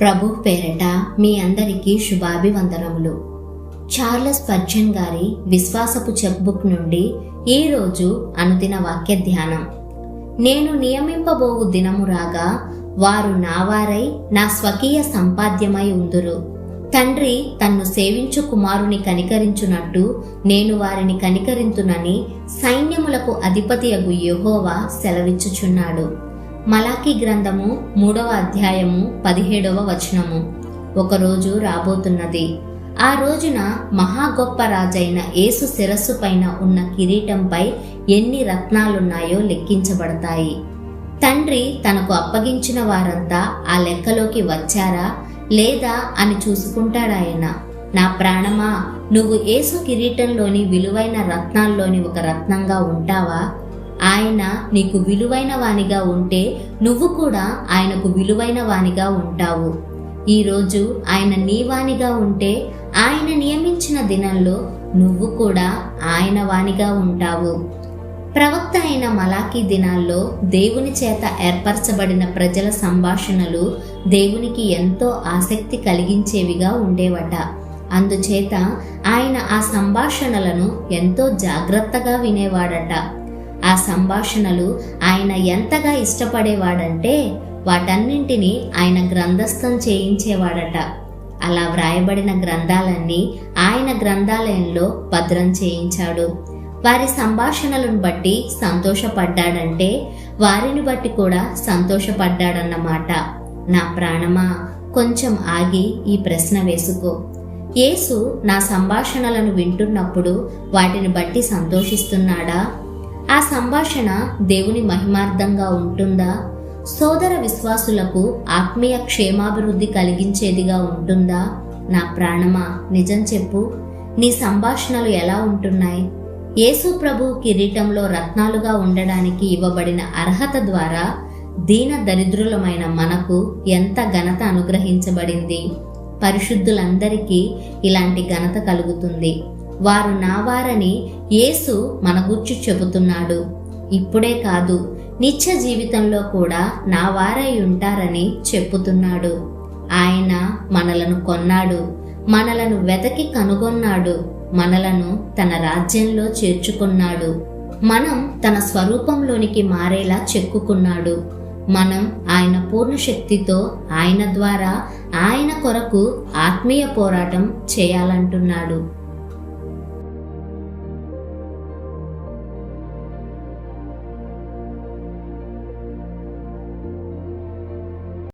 ప్రభు పేరట మీ అందరికీ శుభాభివందనములు. చార్లెస్ పర్జన్ గారి విశ్వాసపు చెక్బుక్ నుండి ఈరోజు అనుదిన వాక్య ధ్యానం. నేను నియమింపబోవు దినము రాగా వారు నావారై నా స్వకీయ సంపాద్యమై ఉందురు. తండ్రి తన్ను సేవించు కుమారుని కనికరించునట్టు నేను వారిని కనికరింతునని సైన్యములకు అధిపతియగు యహోవా సెలవిచ్చుచున్నాడు. మలాకి గ్రంథము మూడవ అధ్యాయము పదిహేడవ వచనము. ఒకరోజు రాబోతున్నది. ఆ రోజున మహా గొప్ప రాజైన యేసు శిరస్సు పైన ఉన్న కిరీటంపై ఎన్ని రత్నాలున్నాయో లెక్కించబడతాయి. తండ్రి తనకు అప్పగించిన వారంతా ఆ లెక్కలోకి వచ్చారా? లేదా అని చూసుకుంటాడాయన. నా ప్రాణమా నువ్వు యేసు కిరీటంలోని విలువైన రత్నాల్లోని ఒక రత్నంగా ఉంటావా? ఆయన నీకు విలువైన వానిగా ఉంటే నువ్వు కూడా ఆయనకు విలువైన వానిగా ఉంటావు. ఈరోజు ఆయన నీవానిగా ఉంటే ఆయన నియమించిన దినంలో నువ్వు కూడా ఆయన వానిగా ఉంటావు. ప్రవక్త అయిన మలాకీ దినాల్లో దేవుని చేత ఏర్పరచబడిన ప్రజల సంభాషణలు దేవునికి ఎంతో ఆసక్తి కలిగించేవిగా ఉండేవట. అందుచేత ఆయన ఆ సంభాషణలను ఎంతో జాగ్రత్తగా వినేవాడట. ఆ సంభాషణలు ఆయన ఎంతగా ఇష్టపడేవాడంటే వాటన్నింటినీ ఆయన గ్రంథస్థం చేయించేవాడట. అలా వ్రాయబడిన గ్రంథాలన్నీ ఆయన గ్రంథాలయంలో భద్రం చేయించాడు. వారి సంభాషణలను బట్టి సంతోషపడ్డాడంటే వారిని బట్టి కూడా సంతోషపడ్డాడన్నమాట నా ప్రాణమా కొంచెం ఆగి ఈ ప్రశ్న వేసుకో. యేసు నా సంభాషణలను వింటున్నప్పుడు వాటిని బట్టి సంతోషిస్తున్నాడా? ఆ సంభాషణ దేవుని మహిమార్థంగా ఉంటుందా? సోదర విశ్వాసులకు ఆత్మీయ క్షేమాభివృద్ధి కలిగించేదిగా ఉంటుందా? నా ప్రాణమా? నిజం చెప్పు. నీ సంభాషణలు ఎలా ఉంటున్నాయి? యేసు ప్రభు కిరీటంలో రత్నాలుగా ఉండడానికి ఇవ్వబడిన అర్హత ద్వారా దీన దరిద్రులమైన మనకు ఎంత ఘనత అనుగ్రహించబడింది? పరిశుద్ధులందరికీ ఇలాంటి ఘనత కలుగుతుంది. వారు నావారని యేసు మన చెబుతున్నాడు. ఇప్పుడే కాదు నిత్య జీవితంలో కూడా నా వారై ఉంటారని చెప్పుతున్నాడు. ఆయన మనలను కొన్నాడు మనలను వెతకి కనుగొన్నాడు మనలను తన రాజ్యంలో చేర్చుకున్నాడు. మనం తన స్వరూపంలోనికి మారేలా చెక్కుకున్నాడు. మనం ఆయన పూర్ణ శక్తితో ఆయన ద్వారా ఆయన కొరకు ఆత్మీయ పోరాటం చేయాలంటున్నాడు.